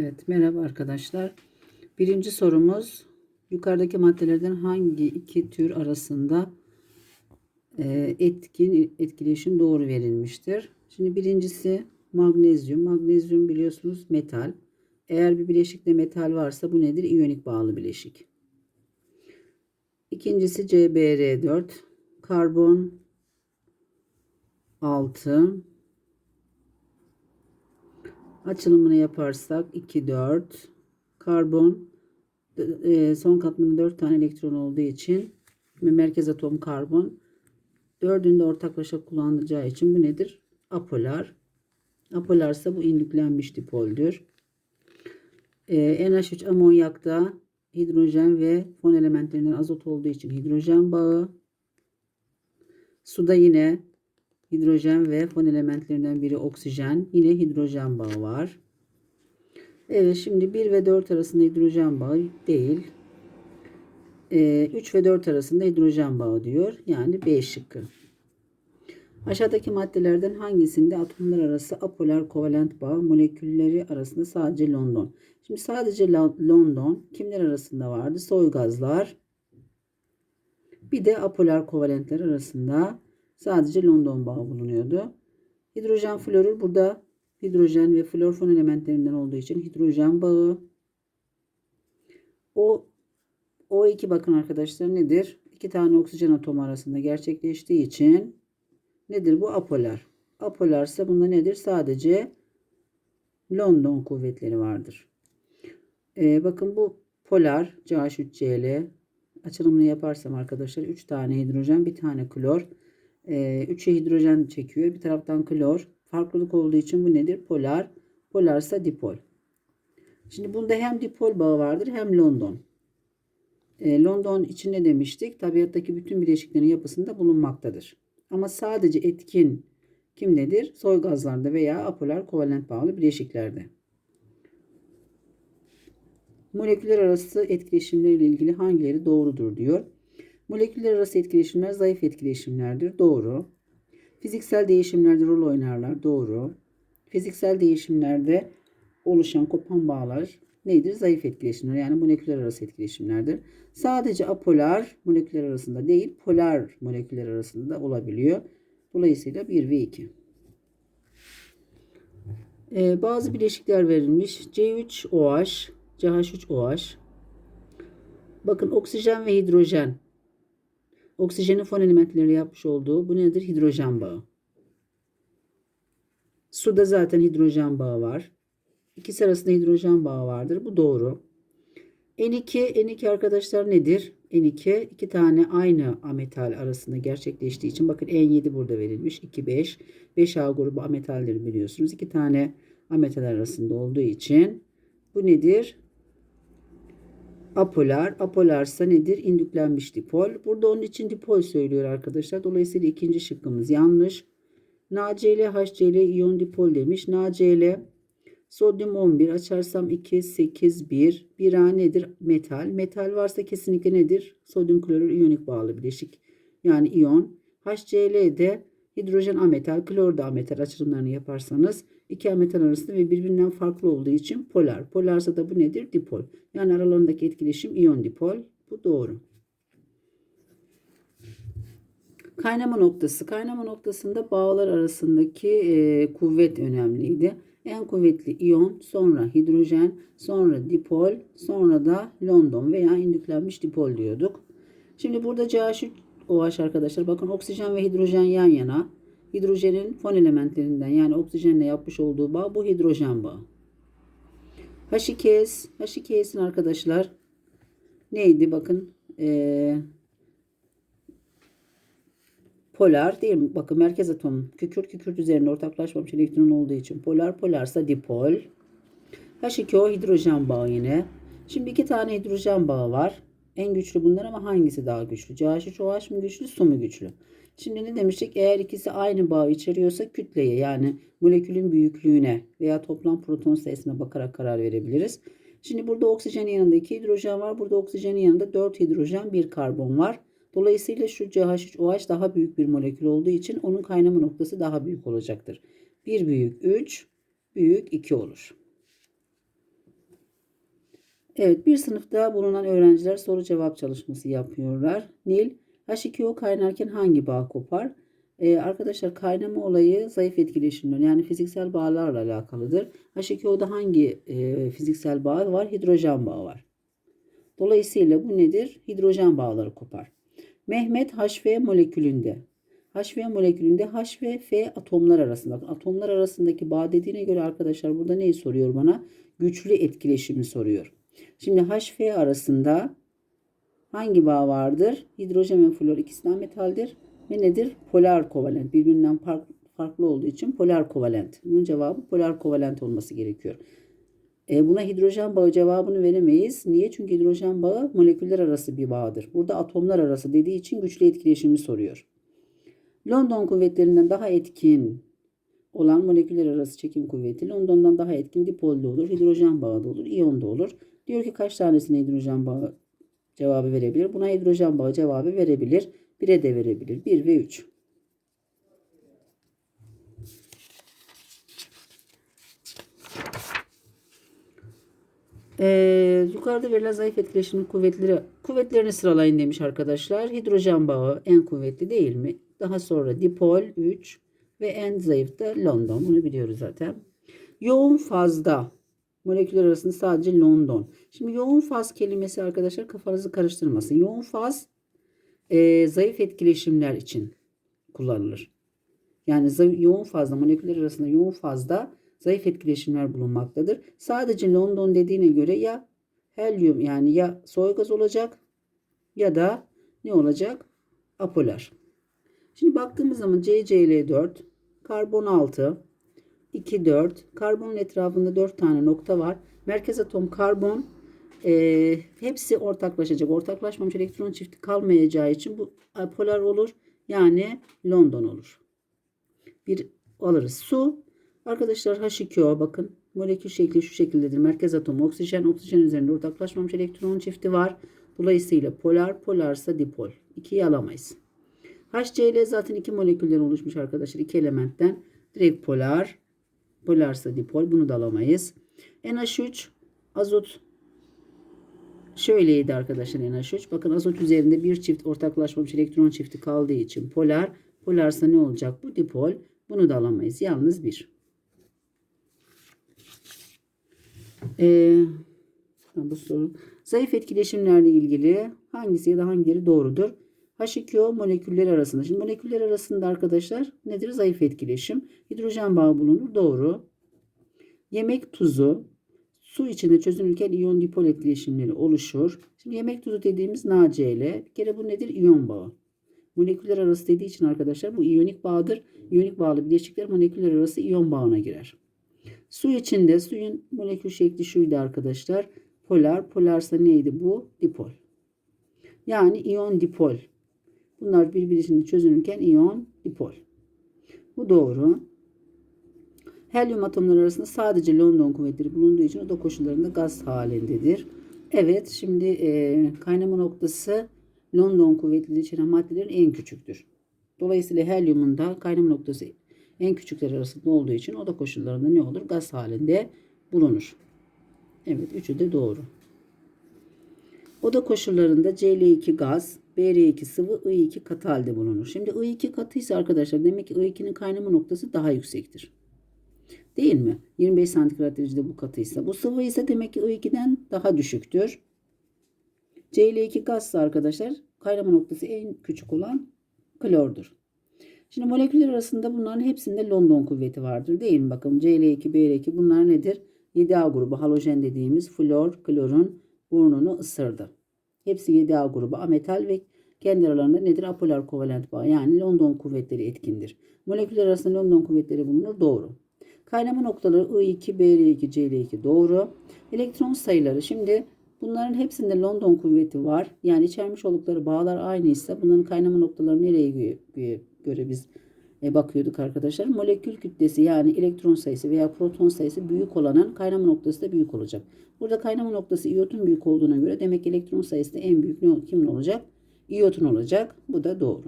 Evet, merhaba arkadaşlar. Birinci sorumuz yukarıdaki maddelerden hangi iki tür arasında e, etkin etkileşim doğru verilmiştir? Şimdi birincisi magnezyum. Magnezyum biliyorsunuz metal. Eğer bir bileşikte metal varsa bu nedir? İyonik bağlı bileşik. İkincisi CbR4. Karbon 6 Açılımını yaparsak 2, 4. Karbon e, son katmanı 4 tane elektron olduğu için merkez atom karbon. Dördünde ortaklaşa kullanılacağı için bu nedir? Apolar. Apolarsa bu indüklenmiş dipoldür. E, NH3 amonyakta hidrojen ve fon elementlerinden azot olduğu için hidrojen bağı. Suda yine hidrojen ve fon elementlerinden biri oksijen. Yine hidrojen bağı var. Evet şimdi 1 ve 4 arasında hidrojen bağı değil. Ee, 3 ve 4 arasında hidrojen bağı diyor. Yani B şıkkı. Aşağıdaki maddelerden hangisinde atomlar arası apolar kovalent bağ molekülleri arasında sadece London. Şimdi sadece London kimler arasında vardı? Soy gazlar. Bir de apolar kovalentler arasında Sadece London bağı bulunuyordu. Hidrojen florür burada hidrojen ve flor fon elementlerinden olduğu için hidrojen bağı. O O2 bakın arkadaşlar nedir? İki tane oksijen atomu arasında gerçekleştiği için nedir bu? Apolar. Apolarsa bunda nedir? Sadece London kuvvetleri vardır. Ee, bakın bu polar CH3Cl açılımını yaparsam arkadaşlar 3 tane hidrojen, bir tane klor. 3'e hidrojen çekiyor. Bir taraftan klor. Farklılık olduğu için bu nedir? Polar. Polarsa dipol. Şimdi bunda hem dipol bağı vardır hem London. E, London için ne demiştik? Tabiattaki bütün bileşiklerin yapısında bulunmaktadır. Ama sadece etkin kim nedir? Soy gazlarda veya apolar kovalent bağlı bileşiklerde. Moleküller arası etkileşimlerle ilgili hangileri doğrudur diyor. Moleküller arası etkileşimler zayıf etkileşimlerdir. Doğru. Fiziksel değişimlerde rol oynarlar. Doğru. Fiziksel değişimlerde oluşan kopan bağlar nedir? Zayıf etkileşimler yani moleküller arası etkileşimlerdir. Sadece apolar moleküller arasında değil polar moleküller arasında da olabiliyor. Dolayısıyla 1 ve 2. Ee, bazı bileşikler verilmiş. C3OH, CH3OH. Bakın oksijen ve hidrojen Oksijenin fon elementleri yapmış olduğu bu nedir? Hidrojen bağı. Suda zaten hidrojen bağı var. İkisi arasında hidrojen bağı vardır. Bu doğru. N2, N2 arkadaşlar nedir? N2 iki tane aynı ametal arasında gerçekleştiği için bakın N7 burada verilmiş. 2, 5. 5A grubu ametalleri biliyorsunuz. İki tane ametal arasında olduğu için bu nedir? Apolar. Apolarsa nedir? İndüklenmiş dipol. Burada onun için dipol söylüyor arkadaşlar. Dolayısıyla ikinci şıkkımız yanlış. NaCl, HCl iyon dipol demiş. NaCl sodyum 11 açarsam 2, 8, 1. 1A nedir? Metal. Metal varsa kesinlikle nedir? Sodyum klorür iyonik bağlı bileşik. Yani iyon. HCl de hidrojen ametal, klor da ametal açılımlarını yaparsanız iki ametal arasında ve birbirinden farklı olduğu için polar. Polarsa da bu nedir? Dipol. Yani aralarındaki etkileşim iyon dipol. Bu doğru. Kaynama noktası. Kaynama noktasında bağlar arasındaki e, kuvvet önemliydi. En kuvvetli iyon, sonra hidrojen, sonra dipol, sonra da London veya indüklenmiş dipol diyorduk. Şimdi burada CH3OH arkadaşlar bakın oksijen ve hidrojen yan yana. Hidrojenin fon elementlerinden yani oksijenle yapmış olduğu bağ bu hidrojen bağı. H2S, H2S'in arkadaşlar neydi bakın ee, polar değil mi? Bakın merkez atom kükürt kükürt üzerinde ortaklaşmamış elektron olduğu için polar polarsa dipol. H2O hidrojen bağı yine. Şimdi iki tane hidrojen bağı var. En güçlü bunlar ama hangisi daha güçlü? CH3OH mu güçlü, su mu güçlü? Şimdi ne demiştik? Eğer ikisi aynı bağı içeriyorsa kütleye yani molekülün büyüklüğüne veya toplam proton sayısına bakarak karar verebiliriz. Şimdi burada oksijenin yanında 2 hidrojen var. Burada oksijenin yanında 4 hidrojen 1 karbon var. Dolayısıyla şu CH3OH daha büyük bir molekül olduğu için onun kaynama noktası daha büyük olacaktır. 1 büyük 3, büyük 2 olur. Evet bir sınıfta bulunan öğrenciler soru cevap çalışması yapıyorlar. Nil H2O kaynarken hangi bağ kopar? Ee, arkadaşlar kaynama olayı zayıf etkileşimler yani fiziksel bağlarla alakalıdır. H2O'da hangi e, fiziksel bağ var? Hidrojen bağı var. Dolayısıyla bu nedir? Hidrojen bağları kopar. Mehmet HV molekülünde. HV molekülünde H ve F atomlar arasında. Atomlar arasındaki bağ dediğine göre arkadaşlar burada neyi soruyor bana? Güçlü etkileşimi soruyor. Şimdi HV arasında hangi bağ vardır? Hidrojen ve flor ikisi de metaldir. Ve nedir? Polar kovalent. Birbirinden farklı olduğu için polar kovalent. Bunun cevabı polar kovalent olması gerekiyor. E, buna hidrojen bağı cevabını veremeyiz. Niye? Çünkü hidrojen bağı moleküller arası bir bağdır. Burada atomlar arası dediği için güçlü etkileşimi soruyor. London kuvvetlerinden daha etkin olan moleküller arası çekim kuvveti London'dan daha etkin dipolde olur, hidrojen bağı da olur, iyon da olur. Diyor ki kaç tanesine hidrojen bağı cevabı verebilir? Buna hidrojen bağı cevabı verebilir. 1'e de verebilir. 1 ve 3. Ee, yukarıda verilen zayıf etkileşimin kuvvetleri kuvvetlerini sıralayın demiş arkadaşlar. Hidrojen bağı en kuvvetli değil mi? Daha sonra dipol 3 ve en zayıf da London. Bunu biliyoruz zaten. Yoğun fazda moleküller arasında sadece London. Şimdi yoğun faz kelimesi arkadaşlar kafanızı karıştırmasın. Yoğun faz e, zayıf etkileşimler için kullanılır. Yani yoğun fazda moleküller arasında yoğun fazda zayıf etkileşimler bulunmaktadır. Sadece London dediğine göre ya helyum yani ya soy gaz olacak ya da ne olacak? Apolar. Şimdi baktığımız zaman CCl4, karbon 6, 2, 4. Karbonun etrafında 4 tane nokta var. Merkez atom karbon e, hepsi ortaklaşacak. Ortaklaşmamış elektron çifti kalmayacağı için bu polar olur. Yani London olur. Bir alırız. Su. Arkadaşlar H2O bakın. Molekül şekli şu şekildedir. Merkez atom oksijen. Oksijen üzerinde ortaklaşmamış elektron çifti var. Dolayısıyla polar polarsa dipol. 2'yi alamayız. HCl zaten iki molekülden oluşmuş arkadaşlar. iki elementten. Direkt polar. Polarsa dipol. Bunu da alamayız. NH3 azot şöyleydi arkadaşlar NH3. Bakın azot üzerinde bir çift ortaklaşmamış elektron çifti kaldığı için polar. Polarsa ne olacak? Bu dipol. Bunu da alamayız. Yalnız bir. Ee, bu soru. Zayıf etkileşimlerle ilgili hangisi ya da hangileri doğrudur? H2O moleküller arasında. Şimdi moleküller arasında arkadaşlar nedir? Zayıf etkileşim. Hidrojen bağı bulunur. Doğru. Yemek tuzu su içinde çözünürken iyon dipol etkileşimleri oluşur. Şimdi yemek tuzu dediğimiz NaCl. Bir kere bu nedir? İyon bağı. Moleküller arası dediği için arkadaşlar bu iyonik bağdır. İyonik bağlı bileşikler moleküller arası iyon bağına girer. Su içinde suyun molekül şekli şuydu arkadaşlar. Polar. Polarsa neydi bu? Dipol. Yani iyon dipol. Bunlar birbirinin çözünürken iyon dipol. Bu doğru. Helyum atomları arasında sadece London kuvvetleri bulunduğu için oda koşullarında gaz halindedir. Evet şimdi e, kaynama noktası London kuvvetleri içeren maddelerin en küçüktür. Dolayısıyla helyumun da kaynama noktası en küçükler arasında olduğu için oda koşullarında ne olur? Gaz halinde bulunur. Evet üçü de doğru. Oda koşullarında Cl2 gaz, Br2 sıvı, I2 katı halde bulunur. Şimdi I2 katıysa arkadaşlar demek ki I2'nin kaynama noktası daha yüksektir. Değil mi? 25 santigrat derecede bu katıysa. Bu sıvı ise demek ki I2'den daha düşüktür. Cl2 gazsa arkadaşlar kaynama noktası en küçük olan klordur. Şimdi moleküller arasında bunların hepsinde London kuvveti vardır değil mi? Bakın Cl2, Br2 bunlar nedir? 7A grubu halojen dediğimiz flor, klorun burnunu ısırdı. Hepsi 7A grubu ametal ve kendi aralarında nedir? Apolar kovalent bağ yani London kuvvetleri etkindir. Moleküller arasında London kuvvetleri bulunur. Doğru. Kaynama noktaları I2, Br2, Cl2 doğru. Elektron sayıları şimdi bunların hepsinde London kuvveti var. Yani içermiş oldukları bağlar aynıysa bunların kaynama noktaları nereye göre biz bakıyorduk arkadaşlar. Molekül kütlesi yani elektron sayısı veya proton sayısı büyük olanın kaynama noktası da büyük olacak. Burada kaynama noktası iyotun büyük olduğuna göre demek elektron sayısı da en büyük ne, kimin olacak? İyotun olacak. Bu da doğru.